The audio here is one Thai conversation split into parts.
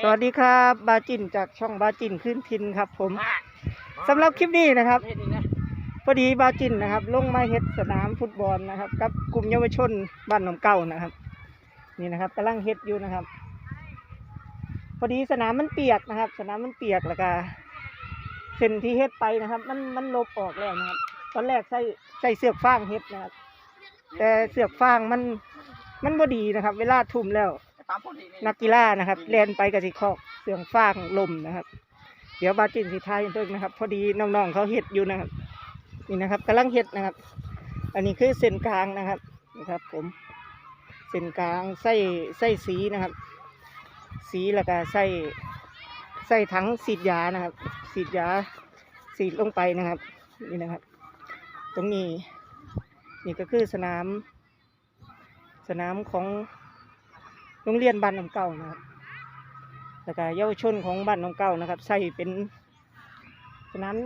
สวัสดีครับบาจินจากช่องบาจินขึ้นทินครับ ผมสำหรับคลิปนี้นะครับเฮ็ดอีกนะพอดีบาจินนะครับ ลงมาเฮ็ดสนามฟุตบอลนะครับ กับกลุ่มเยาวชนบ้านหนองเก่านะครับ นี่นะครับกำลังเฮ็ดอยู่นะครับ พอดีสนามมันเปียกนะครับ สนามมันเปียกแล้วก็เส้นที่เฮ็ดไปนะครับ มันมันลบออกแล้วนะครับ ตอนแรกใส่ใส่เสือกฟางเฮ็ดนะครับ แต่เสือกฟางมันมันบ่ดีนะครับ เวลาทุ่มแล้วตามค นนี้นักกีฬานะครับเล่นไปกับสิคอกเสียงฟ้างลมนะครับ เดี๋ยวบาจินสิทายเพิ่งนะครับ พอดีน้องๆเขาเห็ดอยู่นะครับ นี่นะครับกำลังเห็ดนะครับ อันนี้คือเส้นกลางนะครับนะครับ ผมเส้นกลางใส่ใส่สีนะครับ สีแล้วก็ใส่ใส่ถังสีดยานะครับสีดยาสีดลงไปนะครับนี่นะครับ ตรงนี้ นี่ก็คือสนาม สนามของ โรงเรียนบ้านน้ำเก่านะครับแล้วก็เยาวชนของบ้านน้ำเก่านะครับ ใส่เป็นสนาม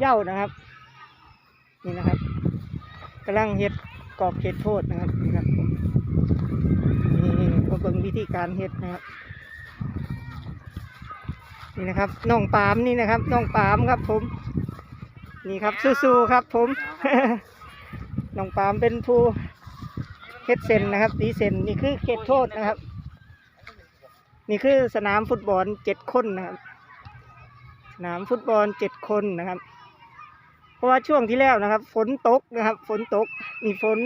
เย้านะครับ นี่นะครับกำลังเฮ็ดกรอบเขตโทษนะครับนี่ครับนี่ก็เบิ่งวิธีการเฮ็ดนะครับนี่นะครับน้องปามนี่นะครับน้องปามครับ ผม นี่ครับสู้ๆครับ ผมน้องปามเป็นผู้ เขตเซนนะครับตีเซนนี่คือเขตโทษนะครับ นี่คือสนามฟุตบอลเจ็ดคนนะครับ สนามฟุตบอลเจ็ดคนนะครับ เพราะว่าช่วงที่แล้วนะครับ ฝนตกนะครับ ฝนตกนี่ฝน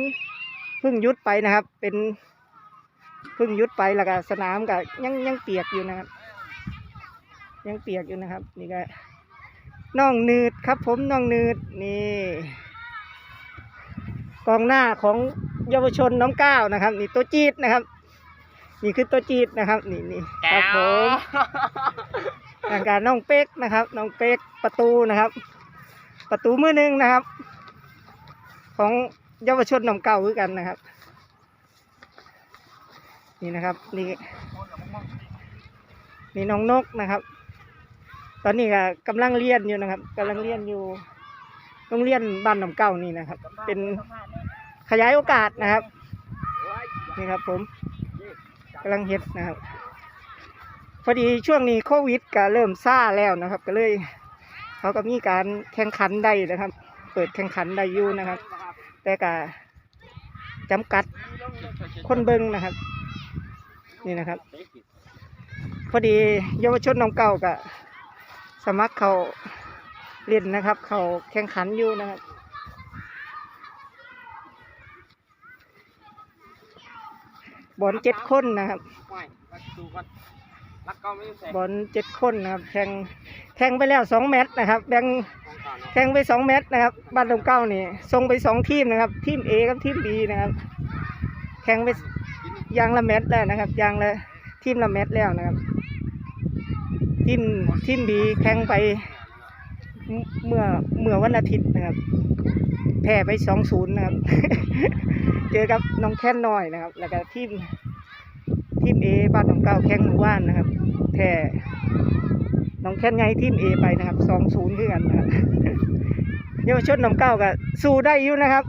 เพิ่งยุดไปนะครับ เป็นเพิ่งยุดไปแล้วก็สนามก็ยังยังเปียกอยู่นะครับ ยังเปียกอยู่นะครับ นี่ก็น้องนืดครับ ผมน้องนืดนี่กองหน้าของ เยาวชนน้องก้าวนะครับ นี่ตัวจีดนะครับ นี่คือตัวจีดนะครับ นี่นี่ครับผมทางการน้องเป๊กนะครับ น้องเป๊กประตูนะครับ ประตูมือหนึ่งนะครับ ของเยาวชนน้องเก่าคือกันนะครับ นี่นะครับนี่นี่น้องนกนะครับ ตอนนี้ก็กำลังเรียนอยู่นะครับกำลังเรียนอยู่โรงเรียนบ้านน้ำเก่านี่นะครับ เป็น ขยายโอกาสนะครับ นี่ครับผมกำลังเฮ็ดนะครับ พอดีช่วงนี้โควิดก็เริ่มซาแล้วนะครับ ก็เลยเขาก็มีการแข่งขันได้นะครับ เปิดแข่งขันได้อยู่นะครับ แต่ก็จำกัดคนเบิ้งนะครับ นี่นะครับ พอดีเยาวชนน้องเก่าก็สมัครเขาเล่นนะครับ เขาแข่งขันอยู่นะครับ บอลเจ็ดคนนะครับไม่รักดูก่อนรักเก่าไม่ต้องใส่บอลเจ็ดคนนะครับแข่งแข่งไปแล้วสองแมตช์นะครับแบ่งของก่อนเนาะแข่งไปสองแมตช์นะครับบ้านตรงเก้านี่ส่งไปสองทีมนะครับ ทีม A กับทีม B นะครับ แข่งไปอยางละแมตช์แล้วนะครับอยางละทีมละแมตช์แล้วนะครับ ทีมทีม B แข่งไปเมื่อเมื่อวันอาทิตย์นะครับ แพ้ไปสองศูนย์นะครับ เจอกับน้องแค่นน้อยนะครับ แล้วก็ทีมทีมเอบ้านของเก้าแข่งหมู่บ้านนะครับ แพ้น้องแค่นไงทีมเอไปนะครับสองศูนย์คือกันนะครับเยาวชนน้องเก้าก็สู้ได้อยู่นะครับ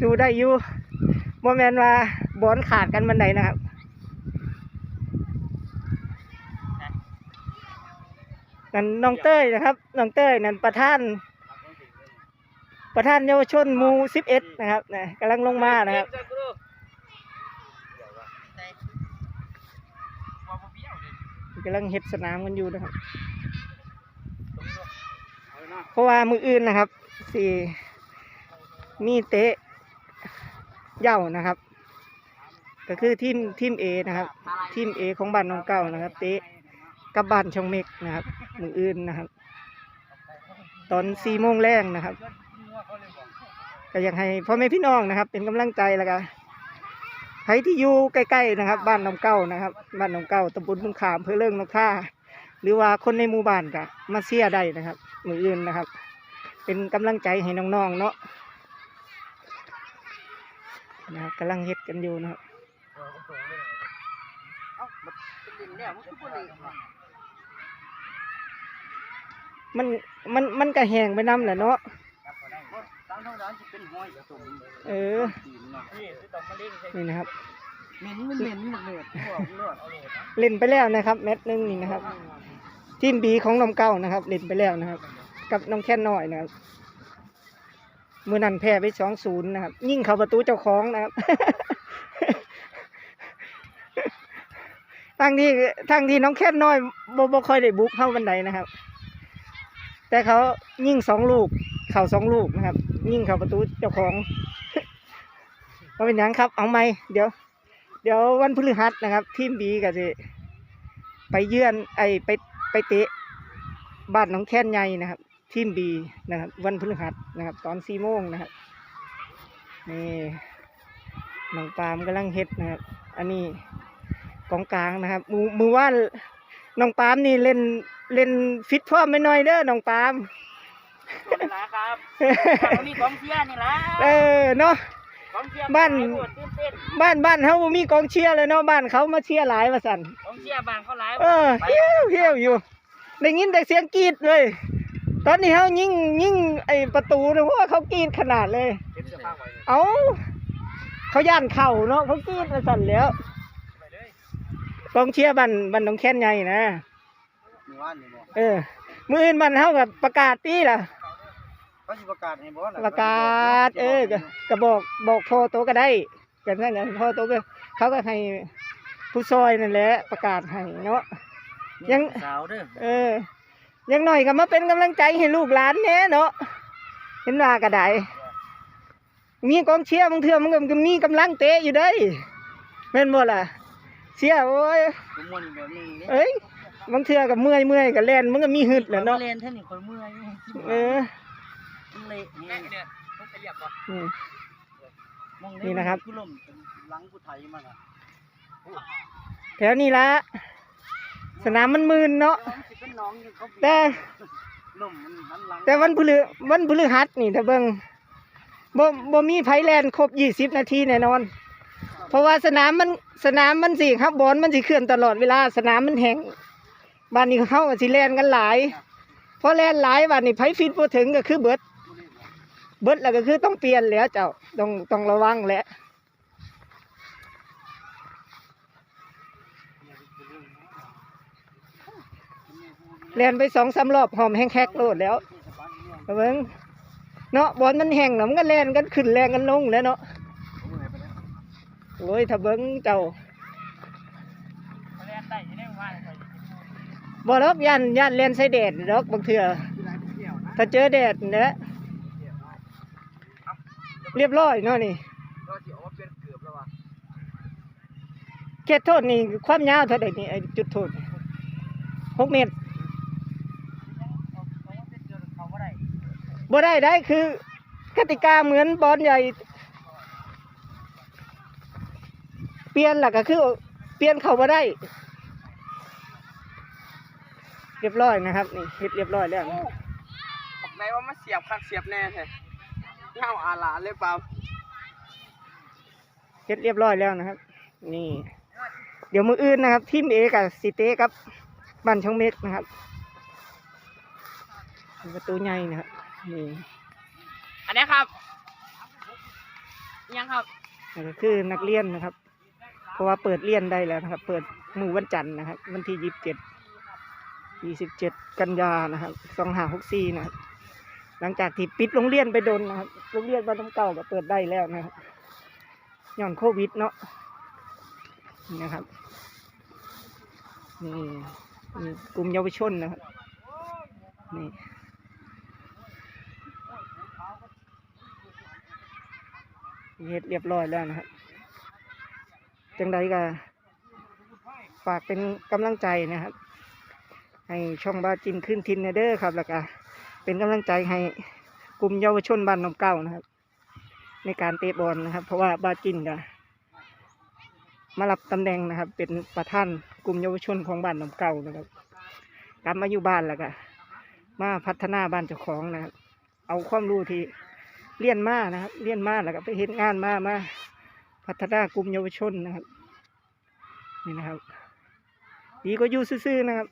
สู้ได้อยู่โมแมนว่าบอลขาดกันบันไดนะครับนั่นน้องเต้ยนะครับ น้องเต้ยนั่นประธาน ประธานเยาวชนหมูสิบเอ็ดนะครับนะกำลังลงมานะครับกำลังเฮ็ดสนามกันอยู่นะครับเพราะว่ามืออื่นนะครับสี่มีเตะเย่านะครับ ก็คือทีมทีมเอนะครับ ทีมเอของบ้านน้องเก่านะครับ เตะกับบ้านชองเมกนะครับ มืออื่นนะครับ ตอนสี่โมงแรงนะครับ ก็อยากให้พ่อแม่พี่น้องนะครับ เป็นกำลังใจแล้วก็ใครที่อยู่ใกล้ๆนะครับ บ้านหน้องเก้านะครับ บ้านหน้องเก้าตำบลบึงขามเพื่อเรื่องนกท่าหรือว่าคนในหมู่บ้านก็มาเชียร์ได้นะครับ มืออื่นนะครับ เป็นกำลังใจให้น้องๆเนาะนะครับกำลังเฮ็ดกันอยู่นะครับมันมันคือบ่ได้ครับมันมันมันก็แห้งไปน้ำแหละเนาะ ตามท้องร้านสิเป็นห้อยกระตุ่มเออนี่คือตองมาเล่นนี่นะครับเหม็นมันเหม็นหมดเลยเล่นไปแล้วนะครับแมตช์หนึงนี่นะครับทีมบีของน้องเก้านะครับเล่นไปแล้วนะครับ กับน้องแค่น้อยนะครับมือนันแพ้ไปสองศูนย์นะครับ ยิ่งเข้าประตูเจ้าของนะครับทั้งที่ทั้งที่น้องแค่นน้อยบ่บ่ค่อยได้บุกเข้าบันไดนะครับ แต่เขายิ่งสองลูก เข่าสองลูกนะครับ ยิ่งเข้าประตูเจ้าของก็เป็นหยังครับ เอาไหมเดี๋ยว เดี๋ยววันพฤหัสนะครับ ทีมบีก็จะไปเยือนไอไปไปเตะบ้านน้องแค้นใหญ่นะครับ ทีมบีนะครับ วันพฤหัสนะครับ ตอนสี่โมงนะครับนี่น้องปามกำลังเฮ็ดนะครับ อันนี้กองกลางนะครับมือมือว่าน้องปามนี่เล่นเล่นฟิตพร้อไม่น้อยเด้อน้องปาม นี่ละครับวันนี้กองเชียร์นี่ละเออเนาะกองเชียร์บ้านหลยคตื่นเต้นบ้านบ้านเขาบ่มีกองเชียร์เลยเนาะบ้านเขามาเชียร์หลายมาสั่นกองเชียร์บางเขาหลายเออเฮี้ยวเฮี้ยวอยู่ได้ยินแต่เสียงกรีดเลย ตอนนี้เขายิงยิงไอประตูนะเพราะว่าเขากรีดขนาดเลยเก็บเสื้อผ้าไว้เอาเขาย่านเข่าเนาะเขากรีดมาสั่นแล้วไปเลยกองเชียร์บันบันน้องแค้นใหญ่นะมีว่านนี่บ่เออ มืออื่นบันเขากับประกาศตีล่ะ เขาสิประกาศให้บ่ล่ประกาศ เออก็ก็บอกบอกพ่อโตก็ได้กันนั่นนะพ่อโตก็เขาก็ให้ผู้ซอยนั่นแหละประกาศให้เนาะ ยัง สาวเด้อเอออยังหน่อยก็มาเป็นกำลังใจให้ลูกหลานเนี่ยเนาะเห็นว่าก็ได้มีกองเชียร์บางเทื่อมันก็ก็มีกำลังเตะอยู่ได้ยแม่นบ่ล่ะเชียร์โอ้ยสมมุติแบบนี้นี่เอ้ยบางเทื่อก็เมื่อยเมื่อยก็แล่นมันก็มีหึดแหล้วเนาะ เล่นเท่านี้คนเมื่อย เออมัน เละนี่เนี่ยต้องขยับบ่นี่มองนี่นะครับผู้ล่มหลังผู้ไทยมันอะแถวนี้ละสนามมันมืนเนาะมันสิเป็นน้องอยู่เขาแต่ ล่มมันหันหลังแต่วันพฤวันพฤหัสนี่ถ้าเบิ่งบ่บ่มีไผแลนครบยี่สิบนาทีแน่นอน เพราะว่าสนามมันสนามมันสิครับบอลมันสิเคลื่อนตลอดเวลาสนามมันแห้งบ้านนี้เขาก็สิแล่นกันหลายเพราะแล่นหลายบ้านนี้ไผฟิตบ่ถึงก็คือเบิด เบิดแล้วก็คือต้องเปลี่ยนแล้วเจ้าต้องต้องระวังแหละแล่นไปสองสามรอบหอมแห้งแคกโลดแล้วเอาเบิ่งเนาะบอลมันแห้งแล้วมันก็แล่นกันขึ้นแรงกันลงแล้วเนาะโอ้ยถ้าเบิ่งเจ้าเล่นได้อยู่ในว่านไปบ่ดอกยันยันเล่นใส่แดดดอกบางเถื่อถ้าเจอแดดเนี่ย เรียบร้อยเนาะนี่ก็สิออกมาเป็นเกือบแล้วว่ะเขตโทษนี่ความยาวเท่าใดนี่ไอ้จุดโทษหกเมตรออกมาเป็นเกือบเขาบ่ได้บ่ได้ได้คือกติกาเหมือนบอลใหญ่ เปลี่ยนหลักก็คือ เปลี่ยนเขาบ่ได้ เรียบร้อยนะครับ นี่เฮ็ดเรียบร้อยแล้วนะครับบอกได้ว่ามันเสียบคักเสียบแน่แท้ เงาอาหลานเลยเปล่าเฮ็ดเรียบร้อยแล้วนะครับ นี่ เดี๋ยวมืออื่นนะครับ ทีมเอกับสิเตกับบ้านช่องเม็กนะครับประตูใหญ่นะครับนี่อันนี้ครับ ยังครับนั่นก็คือนักเรียนนะครับ เพราะว่าเปิดเรียนได้แล้วนะครับ เปิดมือวันจันทร์นะครับ วันที่ยี่สิบเจ็ดยี่สิบเจ็ดกันยานะครับสองห้าหกสี่นะครับ หลังจากที่ปิดโรงเรียนไปโดนนะครับ โรงเรียนบ้านน้ำเก่าก็เปิดได้แล้วนะครับย้อนโควิดเนาะนี่นะครับนี่นี่กลุ่มเยาวชนนะครับนี่เฮ็ดเรียบร้อยแล้วนะครับ จังใดก็ฝากเป็นกำลังใจนะครับ ให้ช่องบาจินขึ้นทินเด้อครับแล้วก็ เป็นกำลังใจให้กลุ่มเยาวชนบ้านนองเก้านะครับ ในการเตะบอลนะครับ เพราะว่าบาจินก็มารับตำแหน่งนะครับ เป็นประธานกลุ่มเยาวชนของบ้านนองเก้านะครับกลับมาอยู่บ้านแล้วก็มาพัฒนาบ้านเจ้าของนะครับ เอาความรู้ที่เรียนมานะครับเรียนมาแล้วก็ไปเห็นงานมามาพัฒนากลุ่มเยาวชนนะครับ นี่นะครับดีก็อยู่ซื่อๆนะครับ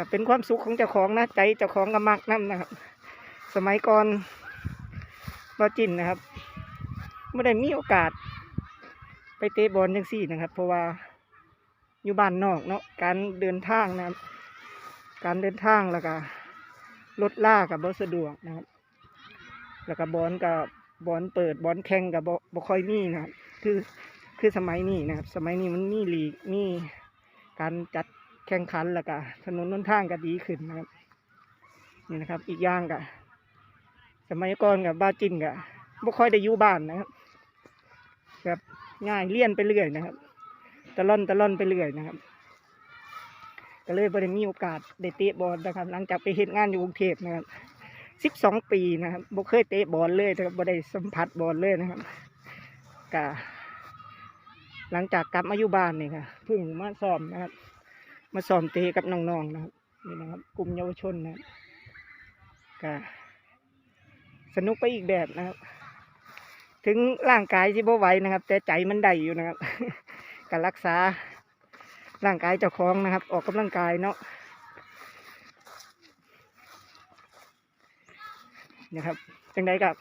ก็เป็นความสุขของเจ้าของนะใจเจ้าของก็มักน้ำนะครับ สมัยก่อนบาจินนะครับไม่ได้มีโอกาส ไปเตะบอลจังซี่นะครับ เพราะว่าอยู่บ้านนอกเนาะการเดินทางนะครับ การเดินทางแล้วก็รถล่ากับบ่สะดวกนะครับ แล้วก็บอลกับบอลเปิดบอลแข่งกับบ่บ่ค่อยมีนะครับ คือคือสมัยนี้นะครับ สมัยนี้มันมีลีกมีการจัด แข่งขันแล้วก็ถนนหนทางก็ดีขึ้นนะครับนี่นะครับ อีกอย่างก็สมัยก่อนกับบ้าจินก็บ่ค่อยได้อยู่บ้านนะครับแบบง่ายเลี่ยนไปเรื่อยนะครับ ตะล่อนตะล่อนไปเรื่อยนะครับ ก็เลยบ่ได้มีโอกาสได้เตะบอลนะครับ หลังจากไปเฮ็ดงานอยู่กรุงเทพนะครับสิบสองปีนะครับบ่เคยเตะบอลเลยนะครับบ่ได้สัมผัสบอลเลยนะครับก็หลังจากกลับมาอยู่บ้านนี่ค่ะเพิ่งมาซ้อมนะครับ มาซ้อมเตะกับน้องๆนะครับนี่นะครับ กลุ่มเยาวชนนะครับก็สนุกไปอีกแบบนะครับ ถึงร่างกายที่บ่ไหวนะครับ แต่ใจมันได้อยู่นะครับการรักษาร่างกายเจ้าของนะครับ ออกกำลังกายเนาะนะครับจังใดกับ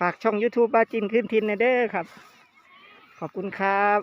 ฝากช่อง YouTube บาจินขึ้นทินนเด้อครับ ขอบคุณครับ